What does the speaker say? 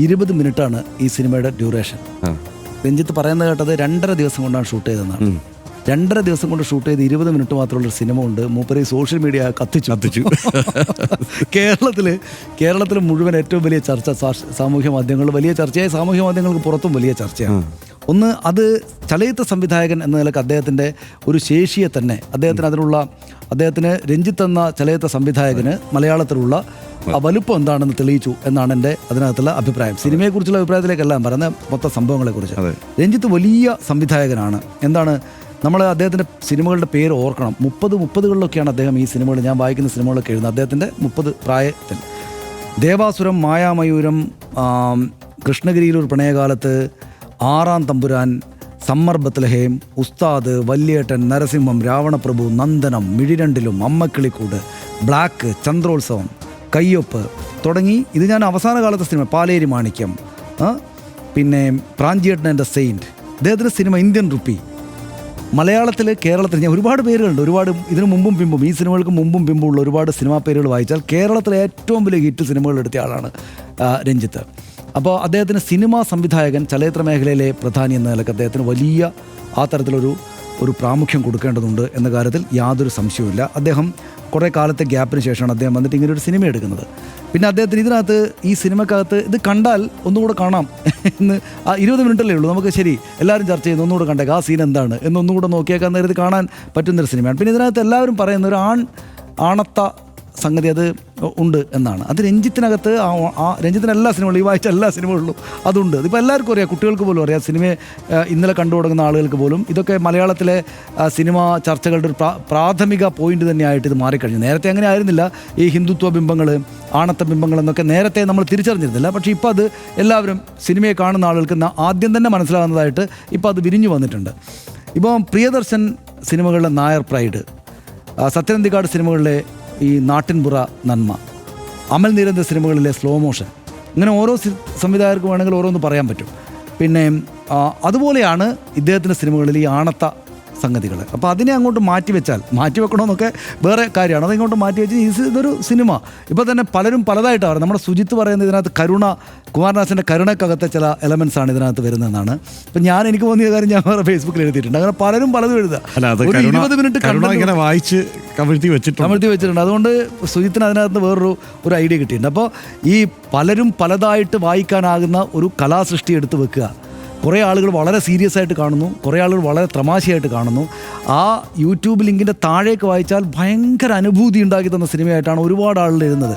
ഇരുപത് മിനിറ്റാണ് ഈ സിനിമയുടെ ഡ്യൂറേഷൻ. രഞ്ജിത്ത് പറയുന്നത് കേട്ടത് രണ്ടര ദിവസം കൊണ്ടാണ് ഷൂട്ട് ചെയ്തതെന്നാണ്. രണ്ടര ദിവസം കൊണ്ട് ഷൂട്ട് ചെയ്ത് ഇരുപത് മിനിറ്റ് മാത്രമുള്ള സിനിമ ഉണ്ട് മൂപ്പര് സോഷ്യൽ മീഡിയ കത്തിച്ചു. കത്തിച്ചു. കേരളത്തിൽ കേരളത്തിൽ മുഴുവൻ ഏറ്റവും വലിയ ചർച്ച സാമൂഹ്യ മാധ്യമങ്ങൾ വലിയ ചർച്ചയായി സാമൂഹ്യ മാധ്യമങ്ങൾക്ക് പുറത്തും വലിയ ചർച്ചയാണ്. ഒന്ന് അത് ചലച്ചിത്ര സംവിധായകൻ എന്ന നിലയ്ക്ക് അദ്ദേഹത്തിന്റെ ഒരു ശേഷിയെ തന്നെ അദ്ദേഹത്തിന് അതിനുള്ള അദ്ദേഹത്തിന് രഞ്ജിത്ത് എന്ന ചലച്ചിത്ര സംവിധായകന് മലയാളത്തിലുള്ള ആ വലുപ്പം എന്താണെന്ന് തെളിയിച്ചു എന്നാണ് എന്റെ അതിനകത്തുള്ള അഭിപ്രായം. സിനിമയെക്കുറിച്ചുള്ള അഭിപ്രായത്തിലേക്കല്ല പറഞ്ഞ മൊത്തം സംഭവങ്ങളെക്കുറിച്ച്. രഞ്ജിത്ത് വലിയ സംവിധായകനാണ്. എന്താണ് നമ്മൾ അദ്ദേഹത്തിന്റെ സിനിമകളുടെ പേര് ഓർക്കണം. മുപ്പത് മുപ്പതുകളിലൊക്കെയാണ് അദ്ദേഹം ഈ സിനിമകൾ ഞാൻ വായിക്കുന്ന സിനിമകളൊക്കെ എഴുതുന്നത്. അദ്ദേഹത്തിന്റെ മുപ്പത് പ്രായത്തിൽ. ദേവാസുരം മായാമയൂരം കൃഷ്ണഗിരിയിൽ കൃഷ്ണഗിരിയിലൊരു പ്രണയകാലത്ത് ആറാം തമ്പുരാൻ സമ്മർ ബത്ലഹേം ഉസ്താദ് വല്യേട്ടൻ നരസിംഹം രാവണപ്രഭു നന്ദനം മിഴിരണ്ടിലും അമ്മക്കിളിക്കൂട് ബ്ലാക്ക് ചന്ദ്രോത്സവം. കയ്യൊപ്പ്. തുടങ്ങി ഇത് ഞാൻ അവസാന കാലത്തെ സിനിമ പാലേരി മാണിക്യം. പിന്നെ പ്രാഞ്ചിയേട്ടൻ എന്റെ സെയിന്റ് അദ്ദേഹത്തിന്റെ സിനിമ ഇന്ത്യൻ റുപ്പി. മലയാളത്തിൽ കേരളത്തിൽ ഞാൻ ഒരുപാട് പേരുകളുണ്ട്. ഒരുപാട് ഇതിനു മുമ്പും പിമ്പും ഈ സിനിമകൾക്ക് മുമ്പും പിമ്പും ഉള്ള ഒരുപാട് സിനിമാ പേരുകൾ വായിച്ചാൽ കേരളത്തിലെ ഏറ്റവും വലിയ ഹിറ്റ് സിനിമകൾ എടുത്ത ആളാണ് രഞ്ജിത്ത്. അപ്പോൾ അദ്ദേഹത്തിന് സിനിമാ സംവിധായകൻ ചലച്ചിത്ര മേഖലയിലെ പ്രധാനി എന്ന നിലയ്ക്ക് അദ്ദേഹത്തിന് വലിയ ആ തരത്തിലൊരു ഒരു പ്രാമുഖ്യം കൊടുക്കേണ്ടതുണ്ട് എന്ന കാര്യത്തിൽ യാതൊരു സംശയവുമില്ല. അദ്ദേഹം കുറേ കാലത്തെ ഗ്യാപ്പിന് ശേഷമാണ് അദ്ദേഹം വന്നിട്ട് ഇങ്ങനെ ഒരു സിനിമ എടുക്കുന്നത്. പിന്നെ അദ്ദേഹത്തിന് ഇതിനകത്ത് ഈ സിനിമക്കകത്ത് ഇത് കണ്ടാൽ ഒന്നുകൂടെ കാണാം എന്ന് ആ ഇരുപത് മിനിറ്റല്ലേ ഉള്ളൂ. നമുക്ക് ശരി എല്ലാവരും ചർച്ച ചെയ്യുന്നു ഒന്നുകൂടെ കണ്ടേക്കാം. ആ സീൻ എന്താണ് എന്നൊന്നുകൂടെ നോക്കിയേക്കാൻ നേരത്ത് കാണാൻ പറ്റുന്നൊരു സിനിമയാണ്. പിന്നെ ഇതിനകത്ത് എല്ലാവരും പറയുന്ന ഒരു ആൺ ആണത്ത സംഗതി അത് ഉണ്ട് എന്നാണ്. അത് രഞ്ജിത്തിനകത്ത് ആ രഞ്ജിത്തിന് എല്ലാ സിനിമകളും ഈ വായിച്ച എല്ലാ സിനിമകളിലും അതുണ്ട്. ഇതിപ്പോൾ എല്ലാവർക്കും അറിയാം. കുട്ടികൾക്ക് പോലും അറിയാം. സിനിമയെ ഇന്നലെ കണ്ടു തുടങ്ങുന്ന ആളുകൾക്ക് പോലും ഇതൊക്കെ മലയാളത്തിലെ സിനിമ ചർച്ചകളുടെ ഒരു പ്രാ- പ്രാഥമിക പോയിന്റ് തന്നെയായിട്ട് ഇത് മാറിക്കഴിഞ്ഞു. നേരത്തെ അങ്ങനെ ആയിരുന്നില്ല. ഈ ഹിന്ദുത്വ ബിംബങ്ങൾ ആണത്ത ബിംബങ്ങൾ എന്നൊക്കെ നേരത്തെ നമ്മൾ തിരിച്ചറിഞ്ഞിരുന്നില്ല. പക്ഷേ ഇപ്പോൾ അത് എല്ലാവരും സിനിമയെ കാണുന്ന ആളുകൾക്ക് ആദ്യം തന്നെ മനസ്സിലാകുന്നതായിട്ട് ഇപ്പോൾ അത് വിരിഞ്ഞു വന്നിട്ടുണ്ട്. ഇപ്പം പ്രിയദർശൻ സിനിമകളിലെ നായർ പ്രൈഡ് സത്യനന്ദിക്കാട് സിനിമകളിലെ ഈ നാട്ടിൻപുറ നന്മ. അമൽ നീരന്ത സിനിമകളിലെ സ്ലോ മോഷൻ ഇങ്ങനെ ഓരോ സംവിധായകർക്ക് വേണമെങ്കിൽ ഓരോന്ന് പറയാൻ പറ്റും. പിന്നെ അതുപോലെയാണ് ഇദ്ദേഹത്തിന്റെ സിനിമകളിൽ ഈ ആണത്ത സംഗതികൾ. അപ്പോൾ അതിനെ അങ്ങോട്ട് മാറ്റി വെച്ചാൽ മാറ്റി വെക്കണമെന്നൊക്കെ വേറെ കാര്യമാണ്. അതിങ്ങോട്ട് മാറ്റി വെച്ച് ഇത് ഇതൊരു സിനിമ. ഇപ്പോൾ തന്നെ പലരും പലതായിട്ടാണ് നമ്മുടെ സുജിത്ത് പറയുന്നത് ഇതിനകത്ത് കരുണ കുമാരനാസിന്റെ കരുണക്കകത്തെ ചില എലമെൻസ് ആണ് ഇതിനകത്ത് വരുന്നതെന്നാണ്. അപ്പം ഞാൻ എനിക്ക് തോന്നിയ കാര്യം ഞാൻ വേറെ ഫേസ്ബുക്കിൽ എഴുതിയിട്ടുണ്ട്. അങ്ങനെ പലരും പലതും എഴുതുക. അല്ല അത് കരുണ ഇരുപത് മിനിറ്റ് കരുണ ഇങ്ങനെ വായിച്ച് കമിഴ്ത്തി വെച്ചിട്ടുണ്ട്. കമഴ്ത്തി വെച്ചിട്ടുണ്ട്. അതുകൊണ്ട് സുജിത്തിന് അതിനകത്ത് വേറൊരു ഒരു ഐഡിയ കിട്ടിയിട്ടുണ്ട്. അപ്പോൾ ഈ പലരും പലതായിട്ട് വായിക്കാനാകുന്ന ഒരു കലാസൃഷ്ടി എടുത്ത് വെക്കുക. കുറേ ആളുകൾ വളരെ സീരിയസ് ആയിട്ട് കാണുന്നു. കുറേ ആളുകൾ വളരെ തമാശയായിട്ട് കാണുന്നു. ആ യൂട്യൂബ് ലിങ്കിന്റെ താഴേക്ക് വായിച്ചാൽ ഭയങ്കര അനുഭൂതി ഉണ്ടാക്കി തന്ന സിനിമയായിട്ടാണ് ഒരുപാട് ആളുകൾ എഴുതുന്നത്